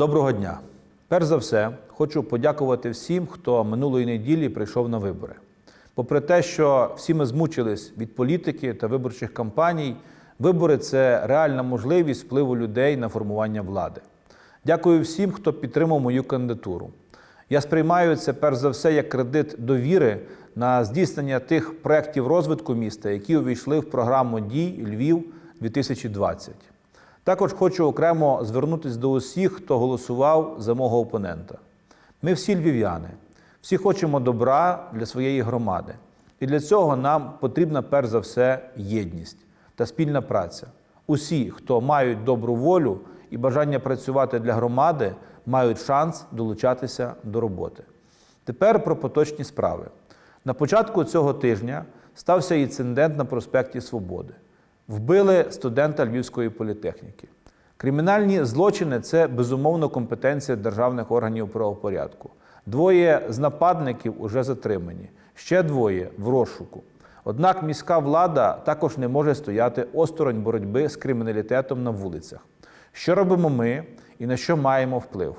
Доброго дня! Перш за все, хочу подякувати всім, хто минулої неділі прийшов на вибори. Попри те, що всі ми змучились від політики та виборчих кампаній, вибори це реальна можливість впливу людей на формування влади. Дякую всім, хто підтримав мою кандидатуру. Я сприймаю це перш за все як кредит довіри на здійснення тих проєктів розвитку міста, які увійшли в програму дій Львів 2020. Також хочу окремо звернутися до усіх, хто голосував за мого опонента. Ми всі львів'яни, всі хочемо добра для своєї громади. І для цього нам потрібна перш за все єдність та спільна праця. Усі, хто мають добру волю і бажання працювати для громади, мають шанс долучатися до роботи. Тепер про поточні справи. На початку цього тижня стався інцидент на проспекті Свободи. Вбили студента Львівської політехніки. Кримінальні злочини це безумовно компетенція державних органів правопорядку. Двоє з нападників уже затримані, ще двоє в розшуку. Однак міська влада також не може стояти осторонь боротьби з криміналітетом на вулицях. Що робимо ми і на що маємо вплив?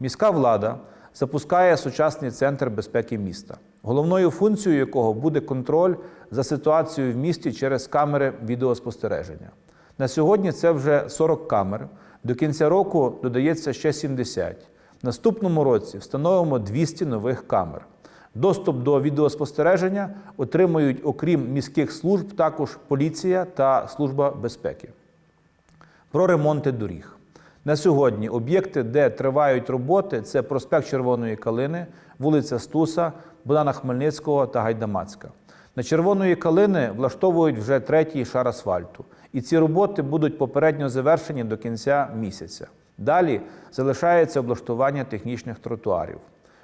Міська влада запускає сучасний центр безпеки міста, головною функцією якого буде контроль за ситуацією в місті через камери відеоспостереження. На сьогодні це вже 40 камер. До кінця року додається ще 70. В наступному році встановимо 200 нових камер. Доступ до відеоспостереження отримують, окрім міських служб, також поліція та служба безпеки. Про ремонти доріг. На сьогодні об'єкти, де тривають роботи, це проспект Червоної Калини, вулиця Стуса, Богдана Хмельницького та Гайдамацька. На Червоної Калини влаштовують вже третій шар асфальту. І ці роботи будуть попередньо завершені до кінця місяця. Далі залишається облаштування технічних тротуарів.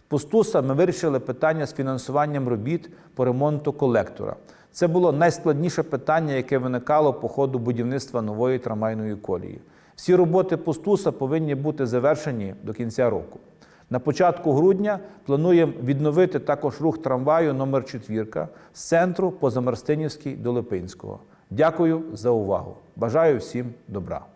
По Стуса ми вирішили питання з фінансуванням робіт по ремонту колектора. Це було найскладніше питання, яке виникало по ходу будівництва нової трамвайної колії. Всі роботи по Стуса повинні бути завершені до кінця року. На початку грудня плануємо відновити також рух трамваю номер 4 з центру по Замерстинівській до Липинського. Дякую за увагу. Бажаю всім добра.